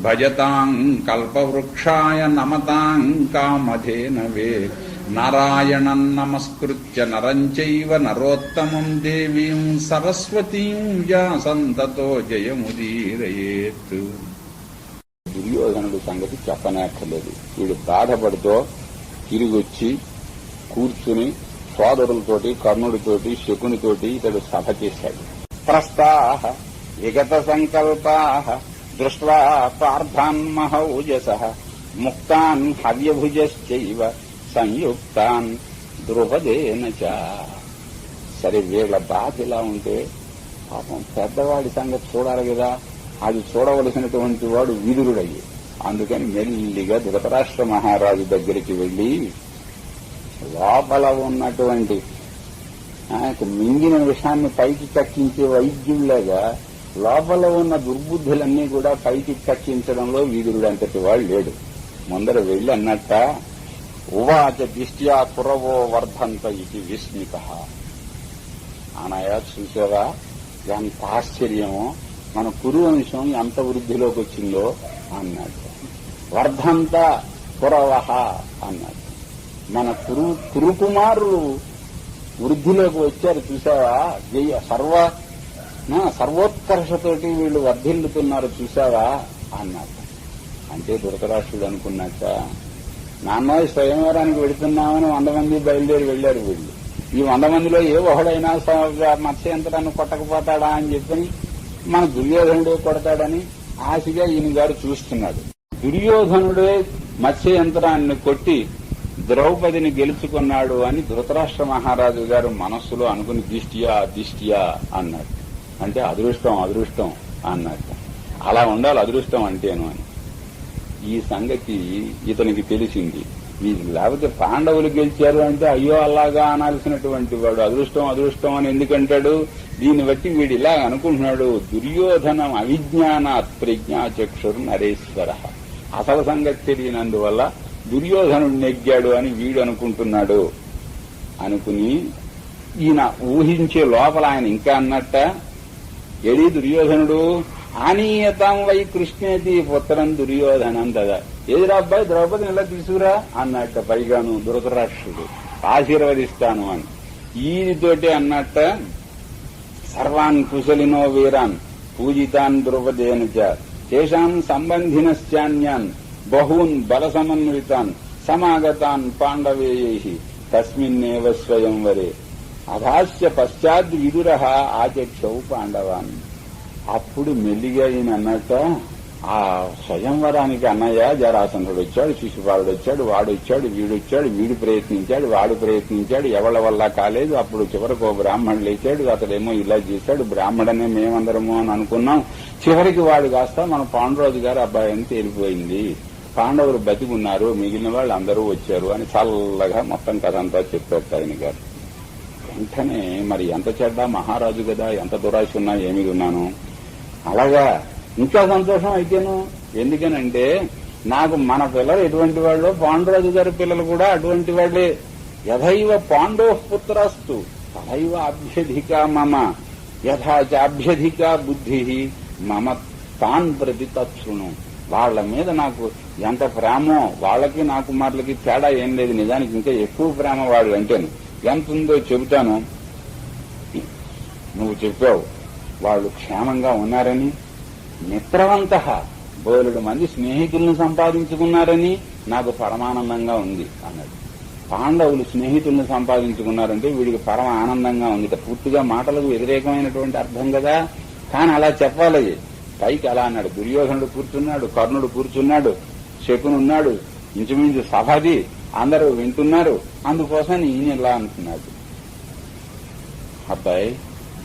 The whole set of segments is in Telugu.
భజతాం కల్పవృక్షాయ నమతాం కామధేనవే నారాయణం నమస్కృత్య నరంచైవ నరోత్తమం దేవీం సరస్వతీం వ్యాసంతతో జయముదీరయేత్. దుర్యోధనుడు సంగతి చెప్పనేక్కర్లేదు. వీడు బాధపడుతూ తిరిగొచ్చి కూర్చుని సోదరులతోటి కర్ణుడితోటి శకునితోటి ఇతడు సభ చేశాడు. ప్రస్తాహ విగత సంకల్పాహ దృష్ట్వా పార్థాన్ మహౌజస ముక్తాన్ హవ్యభుజశ్చైవ సంయుక్తాన్ ద్రుపదేన చ। సరే వీళ్ళ బాధ ఇలా ఉంటే పాపం పెద్దవాడి సంగతి చూడాలి కదా అది చూడవలసినటువంటి వాడు విదురుడయ్యి। అందుకని మెల్లిగా ధృతరాష్ట్ర మహారాజు దగ్గరికి వెళ్ళి లోపల ఉన్నటువంటి ఆయనకు మింగిన విషయాన్ని పైకి కక్కించే వైద్యుల్లాగా లోపల ఉన్న దుర్బుద్ధులన్నీ కూడా పైకి కక్కించడంలో వీదురుడు అంతటి వాడు లేడు. ముందర వెళ్ళి అన్నట్ట ఉవాచ దిష్ట్యా కురవో వర్ధంత ఇది విస్మిత. అనయా చూసావా? ఎంత ఆశ్చర్యమో. మన కురు వంశం ఎంత వృద్ధిలోకి వచ్చిందో అన్నాడు. వర్ధంత కురవహ అన్నాడు. మన కురు కురుకుమారులు వృద్ధిలోకి వచ్చారు చూసావా? సర్వ సర్వోత్కర్షతోటి వీళ్ళు వర్ధిల్లుతున్నారు చూసావా అన్నాడు. అంటే ధృతరాష్ట్రుడు అనుకున్నాక నాన్న స్వయంవరానికి వెళుతున్నామని వంద మంది బయలుదేరి వెళ్ళారు వీళ్ళు. ఈ వంద మందిలో ఏ ఒకడైనా మత్స్యంతరాన్ని కొట్టకపోతాడా అని చెప్పని మన దుర్యోధనుడే కొడతాడని ఆశగా ఈయన గారు చూస్తున్నాడు. దుర్యోధనుడే మత్స్యంతరాన్ని కొట్టి ద్రౌపదిని గెలుచుకున్నాడు అని ధృతరాష్ట్ర మహారాజు గారు మనస్సులో అనుకుని దిష్టియా దిష్టియా అన్నాడు. అంటే అదృష్టం అదృష్టం అన్నట్టు అలా ఉండాలి అదృష్టం అంటేను అని. ఈ సంగతి ఇతనికి తెలిసింది. లేకపోతే పాండవులు గెలిచారు అంటే అయ్యో అలాగా అనాల్సినటువంటి వాడు అదృష్టం అదృష్టం అని ఎందుకంటాడు? దీన్ని బట్టి వీడు ఇలా అనుకుంటున్నాడు. దుర్యోధనం అవిజ్ఞానాత్ ప్రజ్ఞాచక్షుర్ నరేశ్వర. అసలు సంగతి తెలియనందువల్ల దుర్యోధనుడు నెగ్గాడు అని వీడు అనుకుంటున్నాడు. అనుకుని ఈయన ఊహించే లోపల ఆయన ఇంకా అన్నట్ట ఎడి దుర్యోధనుడు ఆనీయతాం వై కృష్ణేతి పుత్రం దుర్యోధనం కదా ఏదిరా అబ్బాయి ద్రౌపదిని ఇలా తీసుకురా? అన్నట్ట పైగాను ధృతరాష్ట్రుడు. ఆశీర్వదిస్తాను అని. ఈయనతోటి అన్నట్ట సర్వాన్ కుశలినో వీరాన్ పూజితాన్ ద్రౌపదేన చ తేషాం సంబంధినశ్చాన్యాన్ బహూన్ బల సమన్వితాన్ సమాగతాన్ పాండవేయై తస్మిన్నేవ స్వయంవరే. అభాస్య పశ్చాద్ విదురహ ఆచక్షవు పాండవాన్. అప్పుడు మెల్లిగా ఈయన అన్నట్ట ఆ స్వయంవరానికి అన్నయ్య జరాసంధుడు వచ్చాడు శిశుపాలుడు వచ్చాడు వాడు వచ్చాడు వీడు వచ్చాడు వీడు ప్రయత్నించాడు వాడు ప్రయత్నించాడు ఎవళ్ళ వల్ల కాలేదు. అప్పుడు చివరికి ఓ బ్రాహ్మణుడు లేచాడు అతడేమో ఇలా చేశాడు బ్రాహ్మణనే మేమందరము అని అనుకున్నాం. చివరికి వాడు కాస్త మన పాండురాజు గారు అబ్బాయి అని తేలిపోయింది. పాండవులు బతికున్నారు మిగిలిన వాళ్ళు అందరూ వచ్చారు అని చల్లగా మొత్తం కథ అంతా చెప్పారు ఆయన గారు. వెంటనే మరి ఎంత చెడ్డ మహారాజు కదా ఎంత దురాశ ఉన్నా ఏమి ఉన్నాను అలాగా ఇంకా సంతోషం అయితేను? ఎందుకనంటే నాకు మన పిల్లలు ఎటువంటి వాళ్ళు పాండురాజు గారి పిల్లలు కూడా అటువంటి వాళ్ళే. యథైవ పాండవ పుత్రస్తు తథైవ అభ్యధిక మమ యథా బుద్ధి మమ తాన్ ప్రతి తత్సును. వాళ్ళ మీద నాకు ఎంత ప్రేమో వాళ్ళకి నాకు మాటలకి తేడా ఏం లేదు. నిజానికి ఇంకా ఎక్కువ ప్రేమ వాళ్ళు అంటేను. ఎంత ఉందో చెబుతాను. నువ్వు చెప్పావు వాళ్ళు క్షేమంగా ఉన్నారని మిత్రవంత బోలుడు మంది స్నేహితులను సంపాదించుకున్నారని నాకు పరమానందంగా ఉంది అన్నాడు. పాండవులు స్నేహితులను సంపాదించుకున్నారంటే వీడికి పరమ ఆనందంగా ఉంది. పూర్తిగా మాటలకు వ్యతిరేకమైనటువంటి అర్థం కదా. కానీ అలా చెప్పాలి. పైకి అలా అన్నాడు. దుర్యోధనుడు కూర్చున్నాడు కర్ణుడు కూర్చున్నాడు శకునున్నాడు ఇంచుమించు సభది. అందరూ వింటున్నారు అందుకోసం ఈయన ఇలా అంటున్నాడు. అబ్బాయి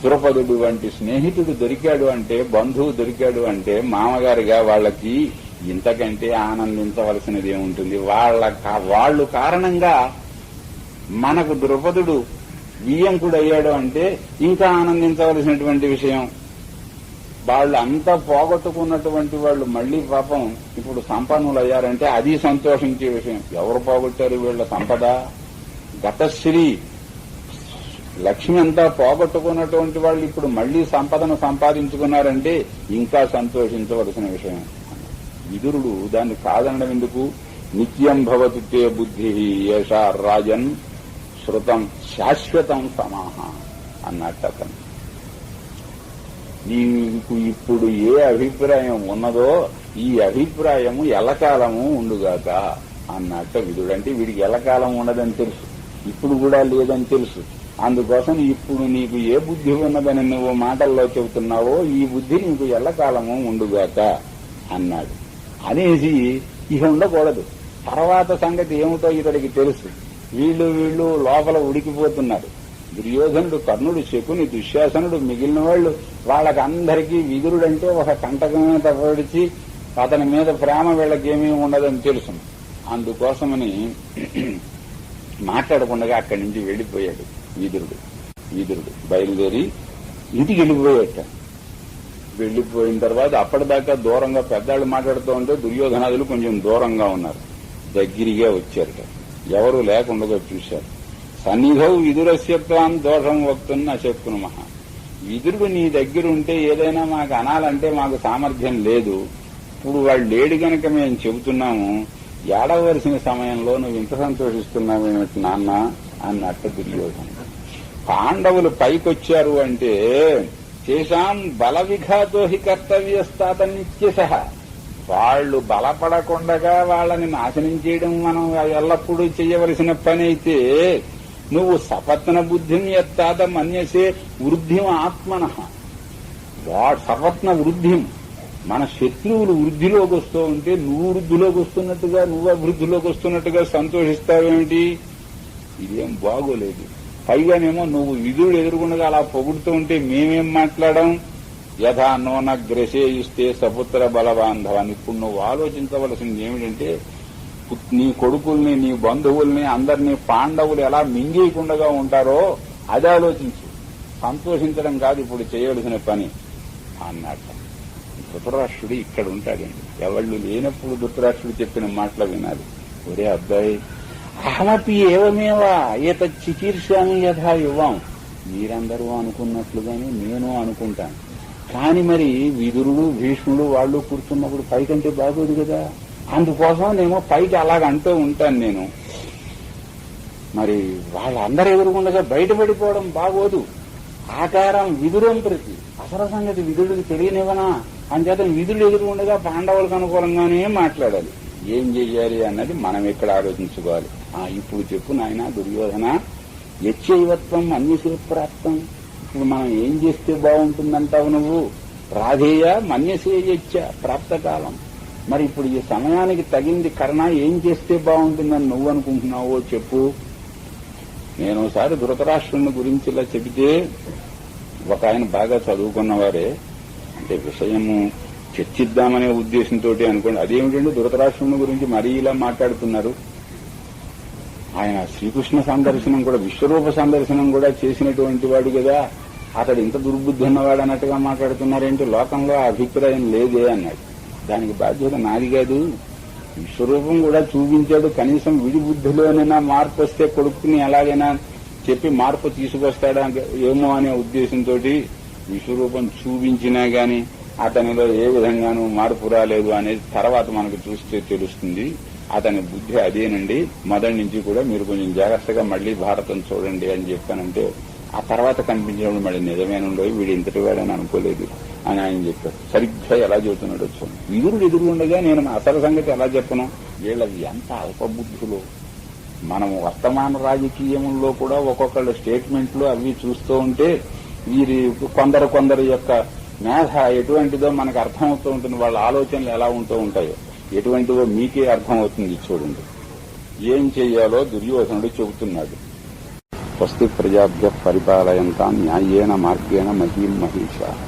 ద్రుపదుడు వంటి స్నేహితుడు దొరికాడు అంటే బంధువు దొరికాడు అంటే మామగారిగా వాళ్ళకి ఇంతకంటే ఆనందించవలసినది ఏముంటుంది? వాళ్ళ కా- వాళ్ళు కారణంగా మనకు ద్రుపదుడు వియ్యంకుడు అయ్యాడు అంటే ఇంకా ఆనందించవలసినటువంటి విషయం వాళ్ళు అంతా పోగొట్టుకున్నటువంటి వాళ్ళు మళ్ళీ పాపం ఇప్పుడు సంపన్నులు అయ్యారంటే అది సంతోషించే విషయం. ఎవరు పోగొట్టారు వీళ్ళ సంపద? గతశ్రీ లక్ష్మి అంతా పోగొట్టుకున్నటువంటి వాళ్ళు ఇప్పుడు మళ్ళీ సంపదను సంపాదించుకున్నారంటే ఇంకా సంతోషించవలసిన విషయం. విదురుడు దాన్ని కాదనడం ఎందుకు? నిత్యం భవతి తే బుద్ధి యేషా రాజన్ శృతం శాశ్వతం సమాహ అన్నట్టు అతను. నీకు ఇప్పుడు ఏ అభిప్రాయం ఉన్నదో ఈ అభిప్రాయము ఎలకాలము ఉండుగాక అన్నట్టు విధుడంటే వీడికి ఎలకాలం ఉండదని తెలుసు. ఇప్పుడు కూడా లేదని తెలుసు. అందుకోసం ఇప్పుడు నీకు ఏ బుద్ధి ఉన్నదని నువ్వు మాటల్లో చెబుతున్నావో ఈ బుద్ధి నీకు ఎల్లకాలము ఉండుగాక అన్నాడు. అనేసి ఇక ఉండకూడదు. తర్వాత సంగతి ఏమిటో ఇతడికి తెలుసు. వీళ్ళు వీళ్ళు లోపల ఉడికిపోతున్నారు. దుర్యోధనుడు కర్ణుడు శకుని దుశ్శాసనుడు మిగిలిన వాళ్ళు వాళ్ళకందరికీ విదురుడంటే ఒక కంటకమే తప్పడిచి అతని మీద ప్రేమ వీళ్ళకేమీ ఉండదని తెలుసు అందుకోసమని మాట్లాడకుండా అక్కడి నుంచి వెళ్ళిపోయాడు వీదురుడు. వీదురుడు బయలుదేరి ఇంటికి వెళ్ళిపోయాట. వెళ్ళిపోయిన తర్వాత అప్పటిదాకా దూరంగా పెద్దాళ్ళు మాట్లాడుతూ ఉంటే దుర్యోధనాదులు కొంచెం దూరంగా ఉన్నారు. దగ్గరిగా వచ్చారట. ఎవరు లేకుండా చూశారు. సన్నిధౌ విదురస్యత్వాం దోషం వక్తున్న శక్తును మహా విదురుడు నీ దగ్గర ఉంటే ఏదైనా మాకు అనాలంటే మాకు సామర్థ్యం లేదు. ఇప్పుడు వాళ్ళు లేడు గనక మేము చెబుతున్నాము ఏడవలసిన సమయంలో నువ్వు ఇంత సంతోషిస్తున్నావేమిటి నాన్న? అన్నట్టు దుర్యోధన. పాండవులు పైకొచ్చారు అంటే చేశాం బల విఘాతో హి కర్తవ్యస్తాత నిత్యశ. వాళ్ళు బలపడకుండగా వాళ్ళని నాశనం చేయడం మనం ఎల్లప్పుడూ చేయవలసిన పని అయితే నువ్వు సపత్న బుద్ధిం ఎత్తాద మన్యసే వృద్ధిం ఆత్మన. వాడు సపత్న వృద్ధిం. మన శత్రువులు వృద్ధిలోకి వస్తూ ఉంటే నువ్వు వృద్ధిలోకి వస్తున్నట్టుగా నువ్వు అభివృద్ధిలోకి వస్తున్నట్టుగా సంతోషిస్తావేమిటి? ఇదేం బాగోలేదు. పైగానేమో నువ్వు విధుడు ఎదుర్కొండగా అలా పొగుడుతూ ఉంటే మేమేం మాట్లాడాం? యథా నోన గ్రసేయిస్తే సపుత్ర బలబాంధవాన్ని. ఇప్పుడు నువ్వు ఆలోచించవలసింది ఏమిటంటే నీ కొడుకుల్ని నీ బంధువుల్ని అందరినీ పాండవులు ఎలా మింగేయకుండా ఉంటారో అది ఆలోచించు. సంతోషించడం కాదు ఇప్పుడు చేయవలసిన పని అన్నట్టు ధృతరాష్ట్రుడు ఇక్కడ ఉంటాడండి ఎవళ్ళు లేనప్పుడు ధృతరాష్ట్రుడు చెప్పిన మాటలు వినాలి. ఒరే అబ్బాయి అహమపి ఏవమేవా? ఏత చికీర్షామి యథా ఇవ్వం. మీరందరూ అనుకున్నట్లుగానే నేను అనుకుంటాను. కాని మరి విదురుడు భీష్ముడు వాళ్ళు కూర్చున్నప్పుడు పైకంటే బాగోదు కదా. అందుకోసం ఏమో పైకి అలాగ అంటూ ఉంటాను నేను. మరి వాళ్ళందరూ ఎదురుకుండగా బయటపడిపోవడం బాగోదు. ఆకారం విదురం ప్రతి. అసల సంగతి విధుడికి తెలియనివనా అంచేత విధులు ఎదురుకుండగా పాండవులకు అనుకూలంగానే మాట్లాడాలి. ఏం చెయ్యాలి అన్నది మనం ఇక్కడ ఆలోచించుకోవాలి? ఆ ఇప్పుడు చెప్పు నాయన దుర్యోధన యచ్చైవత్వం అన్యసే ప్రాప్తం ఇప్పుడు మనం ఏం చేస్తే బాగుంటుందంటావు నువ్వు? రాధేయ మన్యసే యచ్చ ప్రాప్తకాలం. మరి ఇప్పుడు ఈ సమయానికి తగింది కర్ణ ఏం చేస్తే బాగుంటుందని నువ్వు అనుకుంటున్నావో చెప్పు. నేను ఒకసారి ధృతరాష్ట్రుని గురించి ఇలా చెబితే ఒక ఆయన బాగా చదువుకున్నవారే అంటే విషయము చర్చిద్దామనే ఉద్దేశంతో అనుకోండి. అదేమిటండి ధృతరాష్ట్రుని గురించి మరీ ఇలా మాట్లాడుతున్నారు? ఆయన శ్రీకృష్ణ సందర్శనం కూడా విశ్వరూప సందర్శనం కూడా చేసినటువంటి వాడు కదా. అతడు ఇంత దుర్బుద్ధి ఉన్నవాడు అన్నట్టుగా మాట్లాడుతున్నారేంటి? లోకంలో అభిప్రాయం లేదే అన్నాడు. దానికి బాధ్యత నాది కాదు. విశ్వరూపం కూడా చూపించాడు. కనీసం విడి బుద్ధిలోనైనా మార్పు వస్తే కొడుకుని ఎలాగైనా చెప్పి మార్పు తీసుకొస్తాడా ఏమో అనే ఉద్దేశంతో విశ్వరూపం చూపించినా గాని అతనిలో ఏ విధంగానూ మార్పు రాలేదు అనేది తర్వాత మనకు చూస్తే తెలుస్తుంది. అతని బుద్ధి అదేనండి. మొదటి నుంచి కూడా మీరు కొంచెం జాగ్రత్తగా మళ్ళీ భారతం చూడండి అని చెప్పానంటే ఆ తర్వాత కనిపించినప్పుడు మళ్ళీ నిజమేనుండో వీడు ఇంతటి వాడని అనుకోలేదు. అని ఆయన చెప్పారు. సరిగ్గా ఎలా చెబుతున్నాడు వచ్చాను ఎదురు ఎదురుండగా నేను అసలు సంగతి ఎలా చెప్పను? వీళ్ళది ఎంత అల్పబుద్ధులు. మనం వర్తమాన రాజకీయంలో కూడా ఒక్కొక్కళ్ళ స్టేట్మెంట్లు అవి చూస్తూ ఉంటే వీరి కొందరు కొందరు యొక్క మేధ ఎటువంటిదో మనకు అర్థమవుతూ ఉంటుంది వాళ్ళ ఆలోచనలు ఎలా ఉంటూ ఉంటాయో. ఎటువంటిదో మీకే అర్థమవుతుంది చూడండి. ఏం చేయాలో దుర్యోధనుడు చెబుతున్నాడు. స్వస్తి ప్రజాభ్య పరిపాలయంతా న్యాయేన మార్గేణ మహీం మహిష.